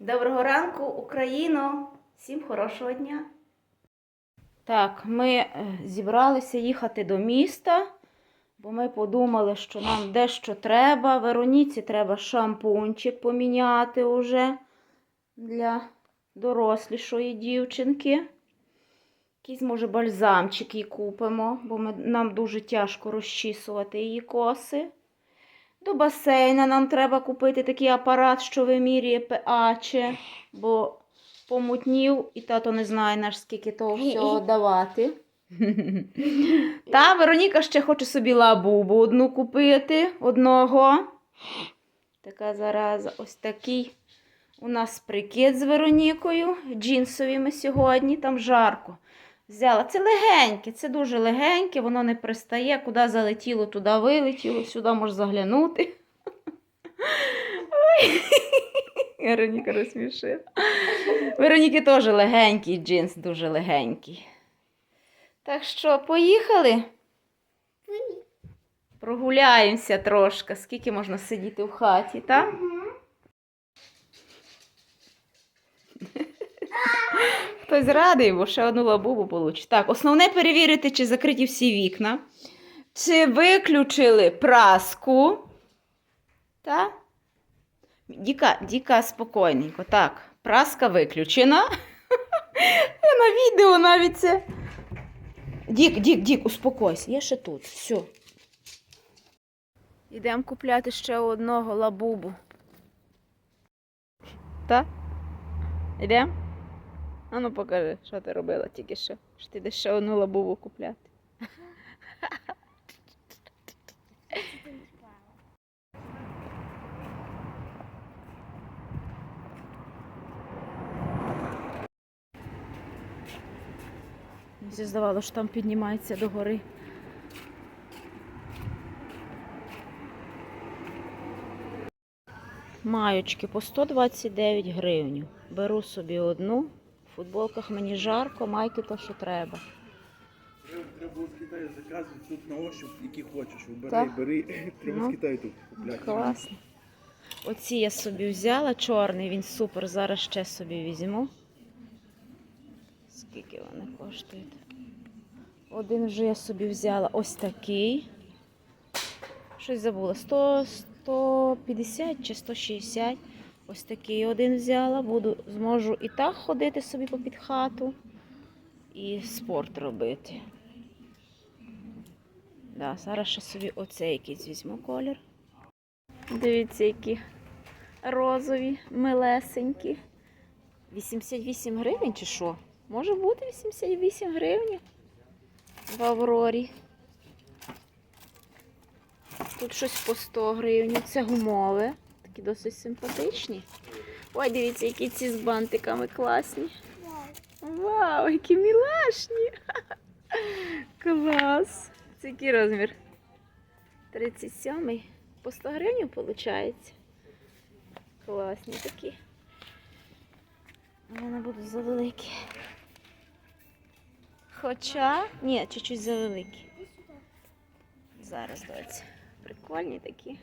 Доброго ранку, Україно! Всім хорошого дня! Так, ми е, зібралися їхати до міста, бо ми подумали, що нам дещо треба. Вероніці треба шампунчик поміняти уже для дорослішої дівчинки. Якийсь, може, бальзамчик їй купимо, бо ми, нам дуже тяжко розчісувати її коси. До басейна нам треба купити такий апарат, що вимірює pH, бо помутнів, і тато не знає наш, скільки того всього давати. Та Вероніка ще хоче собі лабубу одну купити, одного. Така зараза, ось такий у нас прикид з Веронікою. Джинсові ми сьогодні, там жарко. Взяла. Це легеньке, це дуже легеньке, воно не пристає, куди залетіло, туди вилетіло, сюди можеш заглянути. Ой. Вероніка розсмішила. Вероніки теж легенький джинс, дуже легенький. Так що, поїхали? Прогуляємося трошки, скільки можна сидіти в хаті, так? Хтось радий, бо ще одну лабубу получить. Так, основне перевірити, чи закриті всі вікна. Чи виключили праску. Так? Діка, Діка, спокійненько. Так, праска виключена. На відео навіть це. Дік, Дік, Дік, успокойся, я ще тут. Все. Йдемо купляти ще одного лабубу. Так? Йдемо? А ну покажи, що ти робила тільки що. Що ти йдеш ще одну лабубу купляти. Мені здавалося, що там піднімається до гори. Маючки по 129 гривень. Беру собі одну. Футболках мені жарко, майки то, що треба. Треба, було з Китаю заказувати тут на ощуп, які хочеш. Вибирай, Так. бери. Треба Ну. з Китаю тут купляти. Класно. Оці я собі взяла, чорний, він супер. Зараз ще собі візьму. Скільки вони коштують? Один вже я собі взяла ось такий. Щось забула. 100, 150 чи 160. Ось такий один взяла. Буду, зможу і так ходити собі попід хату, і спорт робити. Да, зараз ще собі оцей якийсь візьму колір. Дивіться, які розові, милесенькі. 88 гривень чи що? Може бути 88 гривень в Аврорі. Тут щось по 100 гривень. Це гумове. Такі досить симпатичні. Ой, дивіться, які ці з бантиками класні. Вау, які мілашні! Клас! Це який розмір? 37 по 100 гривень виходить. Класні такі. Вони будуть завеликі. Хоча, ні, чуть-чуть завеликі. Зараз доці. Прикольні такі.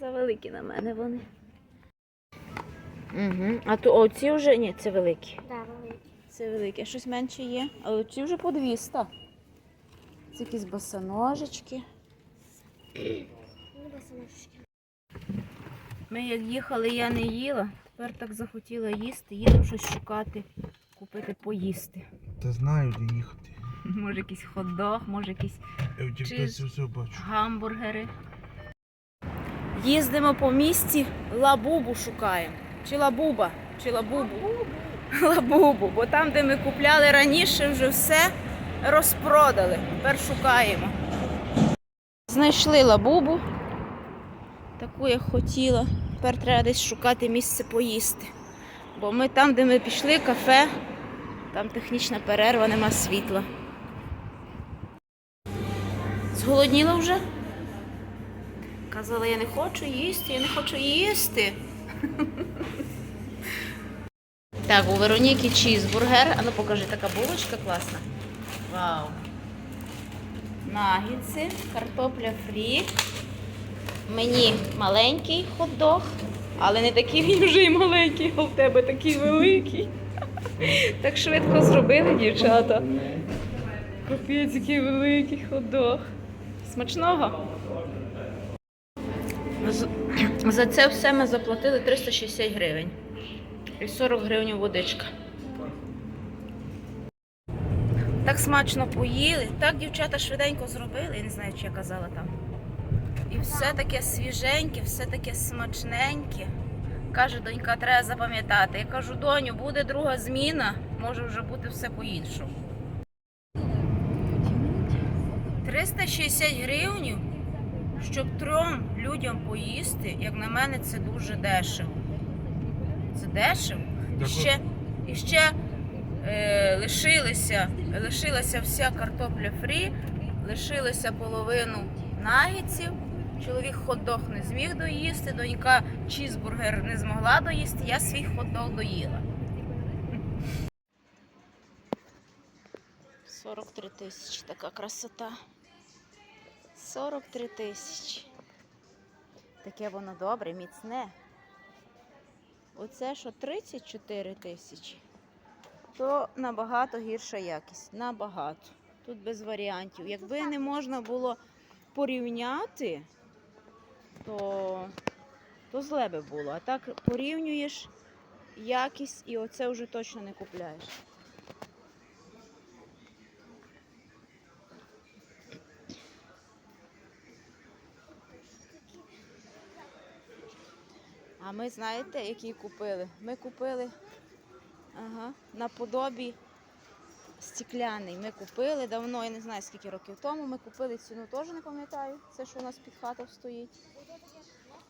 Завеликі на мене вони. Угу. А то оці вже. Ні, це великі. Да, великий. Це велике. А Щось менше є. Але ці вже по 200. Це якісь босоножечки. Ну. Ми як їхали, я не їла. Тепер так захотіла їсти. Їдемо щось шукати, купити поїсти. Та знаю, де їхати. Може якийсь хот-дог, може якісь Я в Чи- Тіктоці все бачу. гамбургери. Їздимо по місті, лабубу шукаємо. Чи лабуба, чи лабубу. Лабубу, бо там, де ми купляли раніше, вже все розпродали. Тепер шукаємо. Знайшли лабубу, таку як хотіла. Тепер треба десь шукати місце поїсти. Бо ми там, де ми пішли, кафе, там технічна перерва, нема світла. Зголодніла вже? Казала, я не хочу їсти, я не хочу їсти. Так, у Вероніки чізбургер. А ну покажи, така булочка класна. Вау. Нагідси, картопля фрі. Мені маленький хот-дог Але не такий він вже й маленький, а в тебе такий великий. Так швидко зробили, дівчата. Капець, який великий ходок. Смачного. За це все ми заплатили 360 гривень. І 40 гривень водичка. Так смачно поїли. Так дівчата швиденько зробили, я не знаю, чи я казала там. І все таке свіженьке, все таке смачненьке. Каже донька, треба запам'ятати. Я кажу, доню, буде друга зміна, може вже бути все по-іншому. 360 гривень, щоб трьом людям поїсти, як на мене, це дуже дешево. Це дешево. І ще, і ще е, лишилися, лишилася вся картопля фрі, лишилося половину нагетсів. Чоловік хот-дог не зміг доїсти, донька чізбургер не змогла доїсти, я свій хот-дог доїла. 43 тисячі така красота. 43 тисячі. Таке воно добре, міцне. Оце що 34 тисячі, то набагато гірша якість. Набагато. Тут без варіантів. Якби не можна було порівняти, то, то зле би було. А так порівнюєш якість і оце вже точно не купляєш. А ми знаєте, який купили? Ми купили ага, наподобі стекляний. Ми купили давно, я не знаю скільки років тому. Ми купили ціну, теж не пам'ятаю. Це що у нас під хатою стоїть.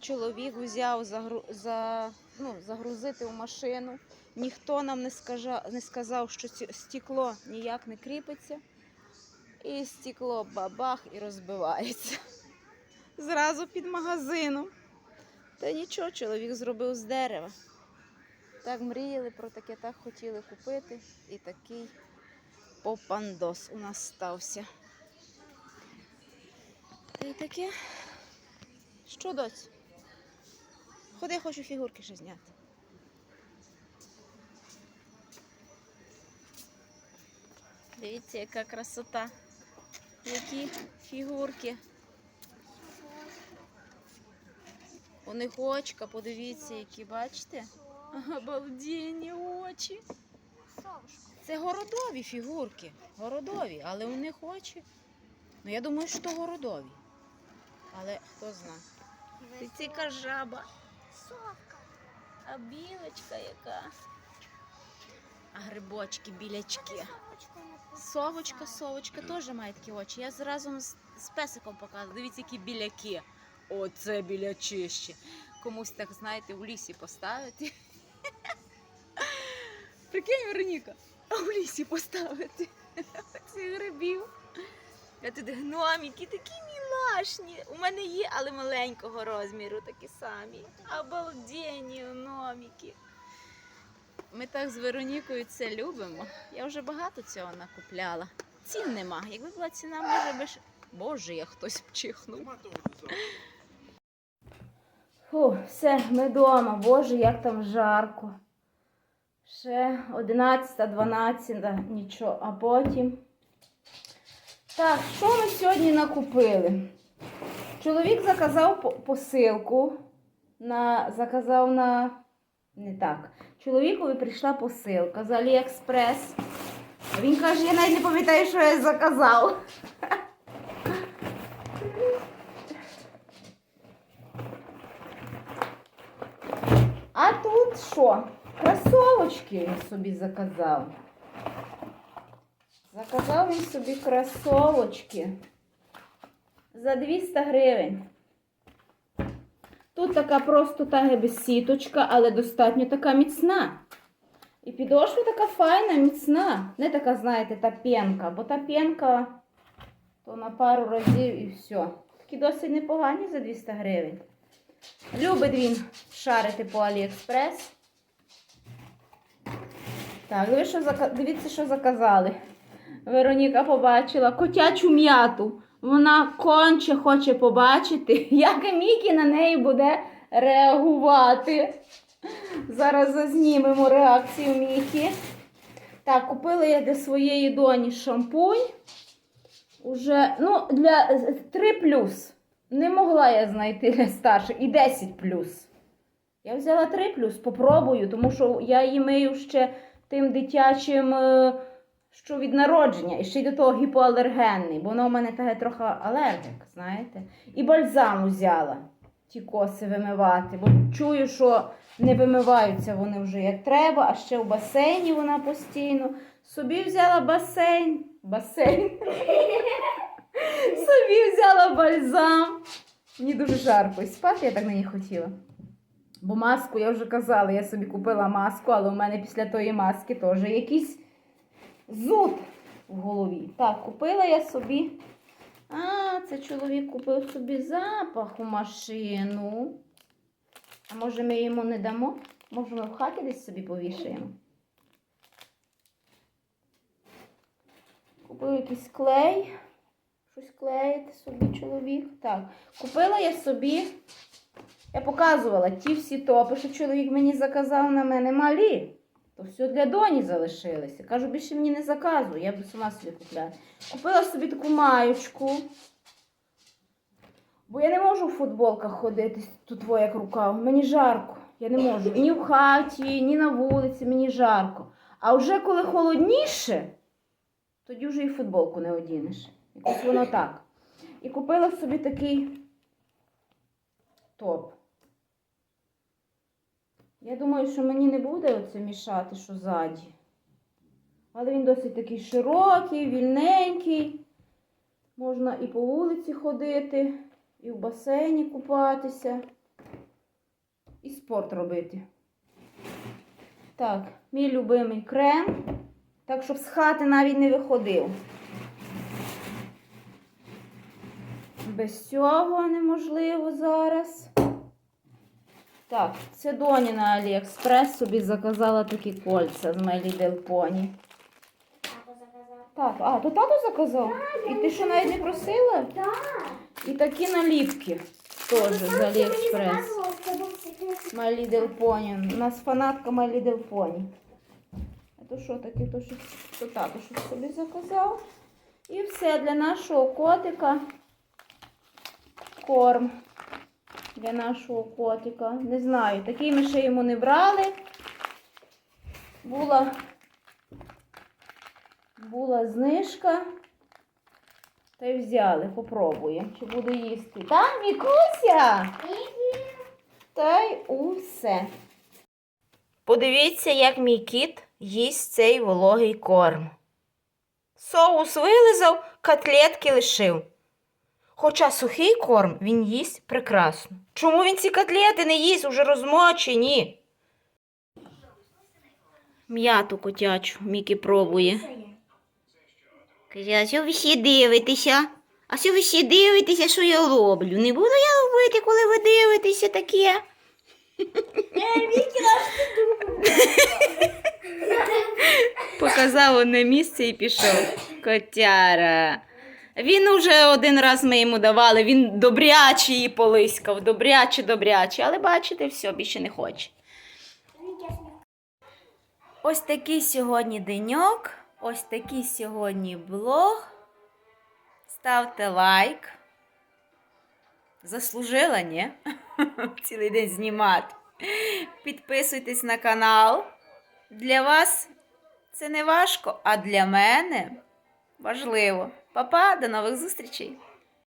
Чоловік взяв загру... за... ну, загрузити в машину. Ніхто нам не, скажа... не сказав, що ці... стекло ніяк не кріпиться. І стекло бабах і розбивається. Зразу під магазином. Та нічого, чоловік зробив з дерева. Так мріяли про таке, так хотіли купити. І такий попандос у нас стався. Та й таке. Що доць? Ходи, я хочу фігурки ще зняти. Дивіться, яка красота. Які фігурки. У них очка, подивіться, які бачите? Обалденні очі. Це городові фігурки. Городові, але у них очі. Ну я думаю, що городові. Але хто знає. Ти ціка жаба. Совка. А білочка яка. А грибочки, білячки. Совочка, совочка теж має такі очі. Я зразу з, з песиком показую. Дивіться, які біляки. Оце білячище. Комусь так, знаєте, у лісі поставити. Прикинь, Вероніка, а у лісі поставити цих грибів. А тут гномики такі мілашні. У мене є, але маленького розміру такі самі. Обалденні гномики. Ми так з Веронікою це любимо. Я вже багато цього накупляла. Цін нема. Якби була ціна, може би. Боже, я хтось вчихнув. Фу, все, ми вдома. Боже, як там жарко. Ще 11, 12, нічого, а потім. Так, що ми сьогодні накупили? Чоловік заказав посилку. На, заказав на. Не так. Чоловікові прийшла посилка з Аліекспрес. Він каже, я навіть не пам'ятаю, що я заказав. Що? Кросовочки він собі заказав. Заказав він собі кросовочки за 200 гривень. Тут така просто та сіточка, але достатньо така міцна. І підошва така файна, міцна. Не така, знаєте, та пенка, бо та пенка то на пару разів і все. Такі досить непогані за 200 гривень. Любить він шарити по Аліекспрес. Так, дивіться, що, зака- дивіться, що заказали. Вероніка побачила котячу м'яту. Вона конче хоче побачити, як Мікі на неї буде реагувати. Зараз зазнімемо реакцію Мікі. Так, купила я для своєї доні шампунь. Уже, ну, для 3 плюс. Не могла я знайти для. І 10 плюс. Я взяла 3 плюс, попробую, тому що я її мию ще тим дитячим, е, що від народження, і ще й до того гіпоалергенний, бо воно у мене таке трохи алергік, знаєте. І бальзам взяла ті коси вимивати, бо чую, що не вимиваються вони вже як треба, а ще в басейні вона постійно. Собі взяла басейн. Басейн. Собі взяла бальзам. Мені дуже жарко. І спати я так ній хотіла. Бо маску, я вже казала, я собі купила маску, але у мене після тої маски теж якийсь зуд в голові. Так, купила я собі. А, це чоловік купив собі запах у машину. А може ми йому не дамо? Може ми в хаті десь собі повішаємо? Купив якийсь клей. Щось клеїти собі чоловік. Так, купила я собі. Я показувала ті всі топи, що чоловік мені заказав на мене малі. То все для доні залишилося. Кажу, більше мені не заказуй, я буду сама собі купляти. Купила собі таку маючку. Бо я не можу в футболках ходити тут во, як рукав. Мені жарко. Я не можу. Ні в хаті, ні на вулиці, мені жарко. А вже коли холодніше, тоді вже і футболку не одінеш. Якось воно так. І купила собі такий топ. Я думаю, що мені не буде оце мішати, що ззаді. Але він досить такий широкий, вільненький. Можна і по вулиці ходити, і в басейні купатися, і спорт робити. Так, мій любимий крем. Так, щоб з хати навіть не виходив. Без цього неможливо зараз. Так, це Доні на Аліекспрес собі заказала такі кольця з My Little Pony. Так, а, то тато заказав? І ти що навіть не просила? Так. І такі наліпки теж з Аліекспрес. My Little Pony. У нас фанатка My Little Pony. А то що таке? То, що, то тато щось собі заказав. І все для нашого котика. Корм. Для нашого котика. Не знаю, такий ми ще йому не брали. Була, була знижка. Та й взяли, попробуємо, чи буде їсти. Так, Мікуся? Та й усе. Подивіться, як мій кіт їсть цей вологий корм. Соус вилизав, котлетки лишив. Хоча сухий корм він їсть прекрасно. Чому він ці котлети не їсть уже розмочені? М'яту котячу Мікі пробує. Каже, а що ви ще дивитеся? А що ви ще дивитеся, що я роблю? Не буду я робити, коли ви дивитеся таке. Показав одне місце і пішов. Котяра. Він уже один раз ми йому давали, він добряче її полискав, добряче, добряче, але бачите, все, більше не хоче. Ось такий сьогодні деньок, ось такий сьогодні блог. Ставте лайк. Заслужила, ні? Цілий день знімати. Підписуйтесь на канал. Для вас це не важко, а для мене важливо. Па-па, до нових зустрічей!